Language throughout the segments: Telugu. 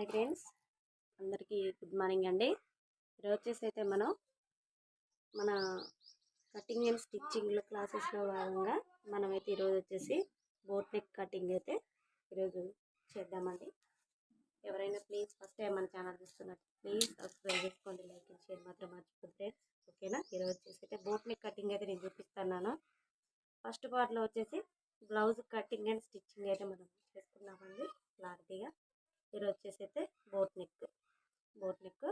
Hi friends. అందరికీ గుడ్ మార్నింగ్ అండి. ఈరోజు వచ్చేసి అయితే మనం మన కటింగ్ అండ్ స్టిచ్చింగ్లో క్లాసెస్లో భాగంగా మనమైతే ఈరోజు వచ్చేసి బోట్ నెక్ కటింగ్ అయితే ఈరోజు చేద్దామండి. ఎవరైనా ప్లీజ్ ఫస్ట్ టైం మన ఛానల్ చూస్తున్నట్టు ప్లీజ్ సబ్స్క్రైబ్ చేసుకోండి లైక్ అండ్ షేర్ మాత్రం మర్చిపోతుంది ఫ్రెండ్స్. ఓకేనా? ఈరోజు వచ్చేసి అయితే బోట్ నెక్ కటింగ్ అయితే నేను చూపిస్తున్నాను. ఫస్ట్ పార్ట్లో వచ్చేసి బ్లౌజ్ కటింగ్ అండ్ స్టిచ్చింగ్ అయితే మనం చేసుకున్నామండి క్లారిటీగా ఈరోజు వచ్చేసి అయితే boat neck. Boat neck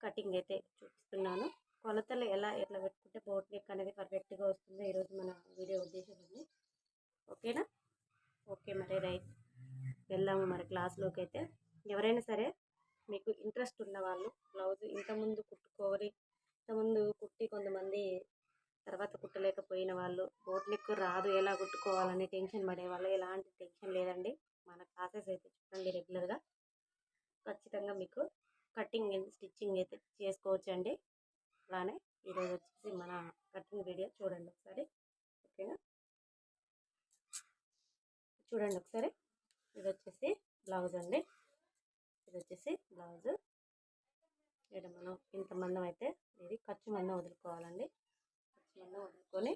cutting అయితే చూపిస్తున్నాను. కొలతలు ఎలా ఎట్లా పెట్టుకుంటే బోట్ నెక్ అనేది పర్ఫెక్ట్గా వస్తుందో ఈరోజు మన వీడియో ఉద్దేశం ఉంది ఓకేనా? ఓకే మరి రైట్. వెళ్దాము మరి క్లాస్లోకి అయితే. ఎవరైనా సరే మీకు ఇంట్రెస్ట్ ఉన్న వాళ్ళు బ్లౌజ్ ఇంతకుముందు కుట్టుకోవాలి ఇంతకుముందు కుట్టి కొంతమంది తర్వాత కుట్టలేకపోయిన వాళ్ళు బోట్ నెక్ రాదు ఎలా కుట్టుకోవాలని టెన్షన్ పడేవాళ్ళు ఎలాంటి టెన్షన్ లేదండి. మన క్లాసెస్ అయితే చూడండి రెగ్యులర్గా ఖచ్చితంగా మీకు కటింగ్ స్టిచ్చింగ్ అయితే చేసుకోవచ్చు అండి అలానే ఈరోజు వచ్చేసి మన కటింగ్ వీడియో చూడండి ఒకసారి. ఓకేనా చూడండి ఒకసారి. ఇది వచ్చేసి బ్లౌజ్ అండి. ఇది వచ్చేసి బ్లౌజ్ ఇక్కడ మనం ఇంత మందం అయితే ఇది ఖర్చు మందం వదులుకోవాలండి. ఖర్చు మందం వదులుకొని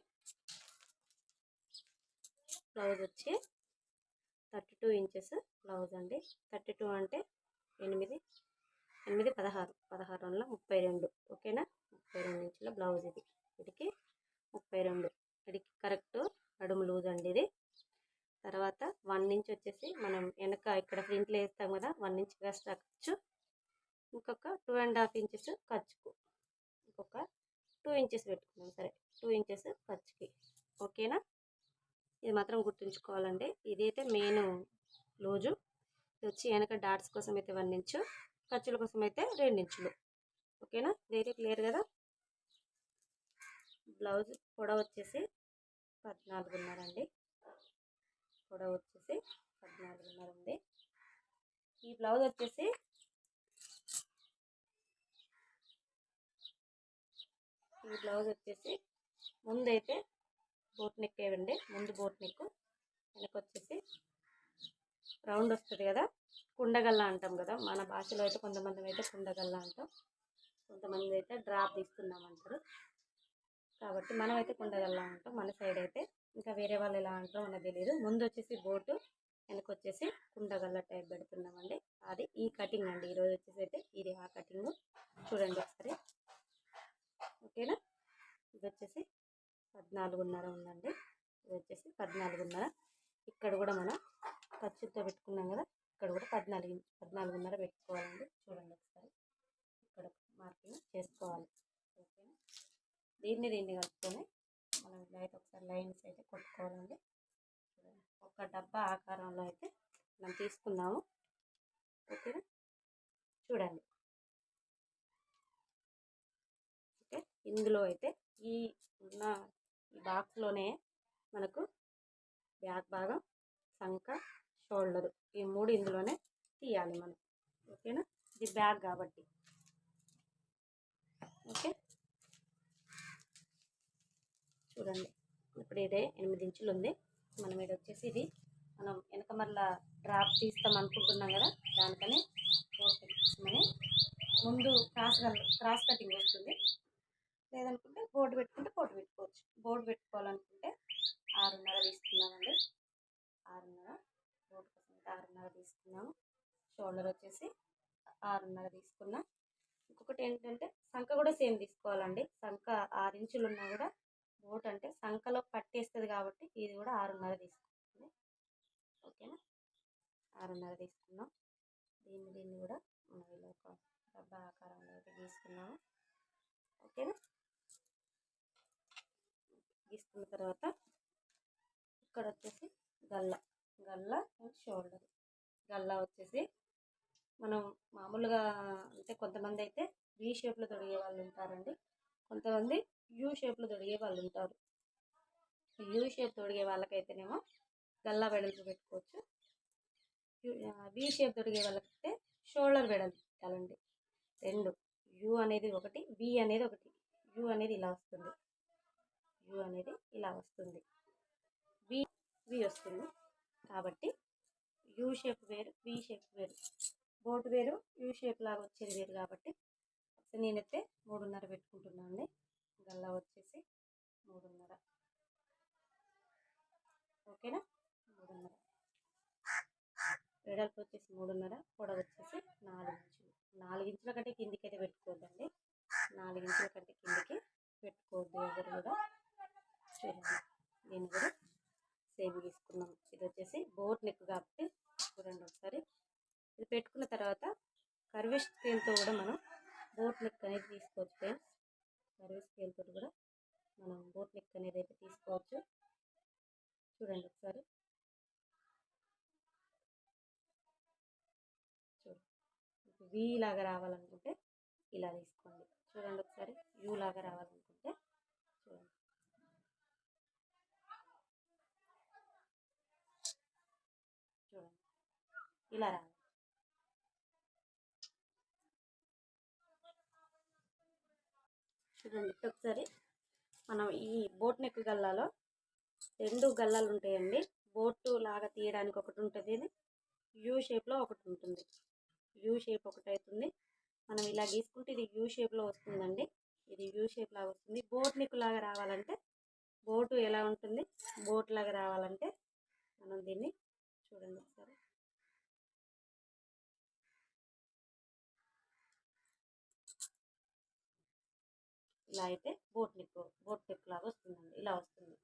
బ్లౌజ్ వచ్చి థర్టీ టూ ఇంచెస్ బ్లౌజ్ అండి. థర్టీ టూ అంటే ఎనిమిది ఎనిమిది పదహారు పదహారు వందల ముప్పై రెండు. ఓకేనా? ముప్పై రెండు ఇంచుల బ్లౌజ్ ఇది. వీటికి ముప్పై రెండు. వీటికి కరెక్ట్ నడుము లూజ్ అండి ఇది. తర్వాత వన్ ఇంచ్ వచ్చేసి మనం వెనక ఇక్కడ ప్రింట్లు వేస్తాం కదా వన్ ఇంచ్ ఎక్స్ట్రా ఖర్చు. ఇంకొక టూ అండ్ హాఫ్ ఇంచెస్ ఖర్చుకు. ఇంకొక టూ ఇంచెస్ పెట్టుకున్నాం. సరే టూ ఇంచెస్ ఖర్చుకి. ఓకేనా? ఇది మాత్రం గుర్తుంచుకోవాలండి. ఇది అయితే మెయిన్ లూజు ఇది వచ్చి వెనక డాట్స్ కోసం అయితే వన్ ఇంచు ఖర్చుల కోసం అయితే రెండు ఇంచులు. ఓకేనా? ఇదైతే క్లియర్ కదా? బ్లౌజ్ పొడవ వచ్చేసి పద్నాలుగున్నర అండి. పొడవ వచ్చేసి పద్నాలుగున్నర ఉంది ఈ బ్లౌజ్ వచ్చేసి ఈ బ్లౌజ్ వచ్చేసి ముందైతే బోట్ నెక్ ఇవ్వండి ముందు బోట్ నెక్ వెనక వచ్చేసి రౌండ్ వస్తుంది కదా కుండగల్ల అంటాం కదా. మన భాషలో అయితే కొంతమంది అయితే కుండగల్ల అంటాం. కొంతమంది అయితే డ్రాప్ తీస్తున్నాం అంటారు. కాబట్టి మనం అయితే కుండగల్ల అంటాం. మన సైడ్ అయితే ఇంకా వేరే వాళ్ళు ఎలా అంటారో మనకు తెలియదు ముందు వచ్చేసి బోటు వెనక వచ్చేసి కుండగల్ల టైప్ పెడుతున్నామండి. అది ఈ కటింగ్ అండి. ఈరోజు వచ్చేసి అయితే ఇది ఆ కటింగ్. చూడండి ఒకసారి. ఓకేనా? ఇది వచ్చేసి పద్నాలుగున్నర ఉందండి. ఇది వచ్చేసి పద్నాలుగున్నర. ఇక్కడ కూడా మనం ఖర్చుతో పెట్టుకున్నాం కదా ఇక్కడ కూడా పద్నాలుగు పద్నాలుగున్నర పెట్టుకోవాలండి. చూడండి ఒకసారి. ఇక్కడ మార్కింగ్ చేసుకోవాలి. ఓకేనా దీన్ని దీన్ని కలుపుకొని మనం ఇలా అయితే ఒకసారి లైన్స్ అయితే కొట్టుకోవాలండి. చూడండి. ఒక డబ్బా ఆకారంలో అయితే మనం తీసుకున్నాము ఓకేనా? చూడండి. ఓకే. ఇందులో అయితే ఈ ఉన్న ఈ బాక్స్లోనే మనకు బ్యాక్ భాగం సంక షోల్డర్ ఈ మూడు ఇందులోనే తీయాలి మనం. ఓకేనా? ఇది బ్యాగ్ కాబట్టి. ఓకే? చూడండి. ఇప్పుడు ఇదే ఎనిమిది ఇంచులు ఉంది. మనం ఇది వచ్చేసి ఇది మనం వెనక మళ్ళా డ్రాప్ తీస్తాం అనుకుంటున్నాం కదా? దానికని కోసమని ముందు క్రాస్ క్రాస్ కటింగ్ వస్తుంది. లేదనుకుంటే బోర్డు పెట్టుకుంటే బోర్డు పెట్టుకోవచ్చు. బోర్డు పెట్టుకోవాలనుకుంటే ఆరున్నర తీసుకున్నామండి ఆరున్నర. బోర్డు కోసం అయితే ఆరున్నర తీసుకున్నాము. షోల్డర్ వచ్చేసి ఆరున్నర తీసుకున్నాం. ఇంకొకటి ఏంటంటే సంఖ కూడా సేమ్ తీసుకోవాలండి. సంఖ ఆరు ఇంచులు ఉన్నా కూడా బోట్ అంటే సంఖలో పట్టేస్తుంది కాబట్టి ఇది కూడా ఆరున్నర తీసుకుంటుంది. ఓకేనా? ఆరున్నర తీసుకున్నాం. దీన్ని దీన్ని కూడా మనం ఇలా ఒక డబ్బా ఆకారంలో అయితే తీసుకున్నాము. ఓకేనా? గీసుకున్న తర్వాత ఇక్కడ వచ్చేసి గల్ల. గల్ల అండ్ షోల్డర్. గల్ల వచ్చేసి మనం మామూలుగా అంటే కొంతమంది అయితే వి షేప్లో తొడిగే వాళ్ళు ఉంటారండి. కొంతమంది యూ షేప్లో తొడిగే వాళ్ళు ఉంటారు. యూ షేప్ తొడిగే వాళ్ళకైతేనేమో గల్లా వెడల్పు పెట్టుకోవచ్చు. వి షేప్ తొడిగే వాళ్ళకైతే షోల్డర్ వెడల్పు పెట్టాలండి రెండు. యూ అనేది ఒకటి వి అనేది ఒకటి. యూ అనేది ఇలా వస్తుంది. యూ అనేది ఇలా వస్తుంది. వి వి వస్తుంది. కాబట్టి యూ షేప్ వేరు వి షేప్ వేరు. బోట్ వేరు యూ షేప్ లాగా వచ్చేది వేరు కాబట్టి నేనైతే మూడున్నర పెట్టుకుంటున్నాను అండి గల్లా వచ్చేసి మూడున్నర. ఓకేనా? మూడున్నర. వెడల్పు వచ్చేసి మూడున్నర పొడవు వచ్చేసి నాలుగు ఇంచులు నాలుగు ఇంచుల కంటే కిందికి అయితే పెట్టుకోవద్దండి. నాలుగు ఇంచుల కంటే కిందికి పెట్టుకోవద్దు ఎవరు కూడా. చూడండి దీన్ని కూడా సేమ్ తీసుకున్నాం ఇది వచ్చేసి బోట్ నెక్ కాబట్టి చూడండి ఒకసారి. ఇది పెట్టుకున్న తర్వాత కర్వీ స్కేల్తో కూడా మనం బోట్ నెక్ అనేది తీసుకోవచ్చు ఫ్రెండ్స్. కర్వీ స్కేల్తో కూడా మనం బోట్ నెక్ అనేది అయితే తీసుకోవచ్చు. చూడండి ఒకసారి. చూడండి వీ లాగా రావాలనుకుంటే ఇలా తీసుకోండి. చూడండి ఒకసారి. యూ లాగా రావాలనుకుంటే చూడండి చూడండి ఇలా రావాలి చూడండి ఒకసారి మనం ఈ బోట్ నెక్ గల్లాలో రెండు గల్లాలు ఉంటాయండి. బోటు లాగా తీయడానికి ఒకటి ఉంటుంది ఇది యూ షేప్లో ఒకటి ఉంటుంది. యూ షేప్ ఒకటి అవుతుంది మనం ఇలా గీసుకుంటే ఇది యూ షేప్లో వస్తుందండి. ఇది యూ షేప్ లాగా వస్తుంది. బోట్ నెక్ లాగా రావాలంటే బోటు ఎలా ఉంటుంది? బోట్ లాగా రావాలంటే మనం దీన్ని చూడండి ఒకసారి. ఇలా అయితే బోట్ నిక్ బోట్ నెక్ లాగా వస్తుందండి. ఇలా వస్తుంది.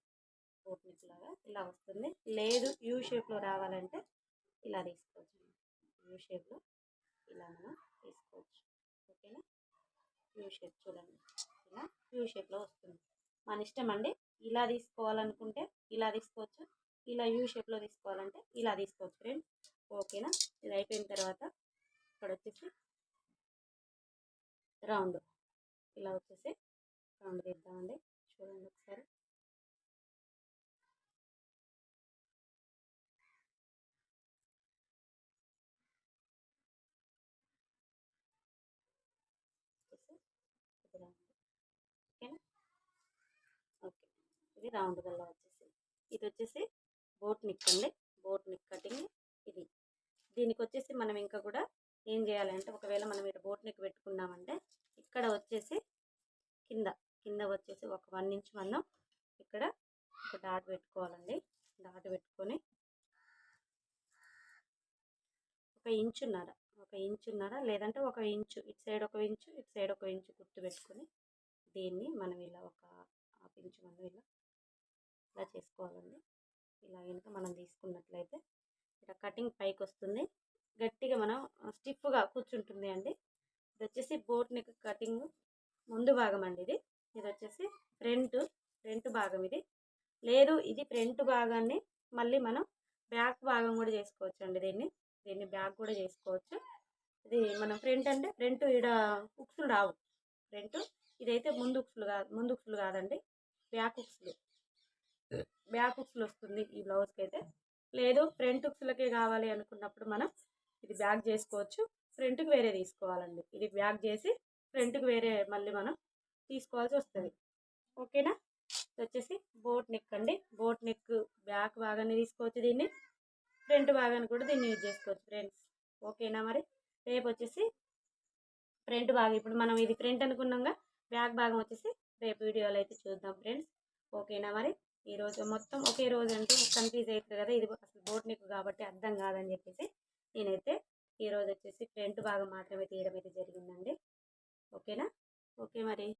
బోట్ నెక్ లాగా ఇలా వస్తుంది. లేదు యూ షేప్లో రావాలంటే ఇలా తీసుకోవచ్చు. యూ షేప్లో ఇలా మనం తీసుకోవచ్చు. ఓకేనా? యూ షేప్ చూడండి. ఇలా యూ షేప్లో వస్తుంది. మన ఇష్టం అండి. ఇలా తీసుకోవాలనుకుంటే ఇలా తీసుకోవచ్చు. ఇలా యూ షేప్లో తీసుకోవాలంటే ఇలా తీసుకోవచ్చు ఫ్రెండ్స్. ఓకేనా? ఇది అయిపోయిన తర్వాత ఇక్కడ వచ్చేసి రౌండ్. ఇలా వచ్చేసి రౌండ్ తీద్దామండి చూడండి ఒకసారి. ఓకేనా? ఓకే. ఇది రౌండ్ గల్లా వచ్చేసి. ఇది వచ్చేసి బోట్ నిక్ అండి. బోట్ నిక్ కటింగ్ ఇది. దీనికి వచ్చేసి మనం ఇంకా కూడా ఏం చేయాలంటే ఒకవేళ మనం ఇక్కడ బోట్ నిక్ పెట్టుకున్నామంటే ఇక్కడ వచ్చేసి కింద కింద వచ్చేసి ఒక వన్ ఇంచ్ మనం ఇక్కడ ఒక డాట్ పెట్టుకోవాలండి. డాట్ పెట్టుకొని ఒక ఇంచున్నర ఒక ఇంచున్నర లేదంటే ఒక ఇంచు ఇటు సైడ్ ఒక ఇంచు ఇటు సైడ్ ఒక ఇంచు గుర్తు పెట్టుకొని దీన్ని మనం ఇలా ఒక హాఫ్ ఇంచు మనం ఇలా ఇలా చేసుకోవాలండి. ఇలా కనుక మనం తీసుకున్నట్లయితే ఇక్కడ కటింగ్ పైకి వస్తుంది. గట్టిగా మనం స్టిఫ్గా కూర్చుంటుంది అండి ఇది వచ్చేసి బోట్ నెక్ కటింగ్ ముందు భాగం అండి ఇది. ఇది వచ్చేసి ఫ్రంట్ ఫ్రంట్ భాగం ఇది. లేదు ఇది ఫ్రంట్ భాగాన్ని మళ్ళీ మనం బ్యాక్ భాగం కూడా చేసుకోవచ్చు అండి దీన్ని. దీన్ని బ్యాక్ కూడా చేసుకోవచ్చు. ఇది మనం ఫ్రంట్ అంటే ఫ్రంట్ ఇక్కడ ఉక్సులు రావు. ఫ్రంట్ ఇదైతే ముందు ఉక్సులు కాదు ముందు ఉక్సులు కాదండి బ్యాక్ ఉక్సులు. బ్యాక్ ఉక్సులు వస్తుంది ఈ బ్లౌజ్కి అయితే లేదు ఫ్రంట్ ఉక్సులకే కావాలి అనుకున్నప్పుడు మనం ఇది బ్యాక్ చేసుకోవచ్చు. ఫ్రంట్కి వేరే తీసుకోవాలండి. ఇది బ్యాక్ చేసి ఫ్రంట్కి వేరే మళ్ళీ మనం తీసుకోవాల్సి వస్తుంది ఓకేనా? వచ్చేసి బోట్ నెక్ అండి. బోట్ నెక్ బ్యాక్ భాగాన్ని తీసుకోవచ్చు దీన్ని. ఫ్రంట్ భాగాన్ని కూడా దీన్ని యూజ్ చేసుకోవచ్చు ఫ్రెండ్స్. ఓకేనా మరి? రేపు వచ్చేసి ఫ్రంట్ భాగం ఇప్పుడు మనం ఇది ఫ్రంట్ అనుకున్నాగా బ్యాక్ భాగం వచ్చేసి రేపు వీడియోలో అయితే చూద్దాం ఫ్రెండ్స్. ఓకేనా మరి? ఈరోజు మొత్తం ఒకే రోజు అంటే కన్ఫ్యూజ్ అవుతుంది కదా ఇది అసలు బోట్ నెక్ కాబట్టి అర్థం కాదని చెప్పేసి నేనైతే ఈరోజు వచ్చేసి ఫ్రంట్ భాగం మాత్రమే తీయడం అయితే జరిగిందండి. ఓకేనా? ఓకే మరి.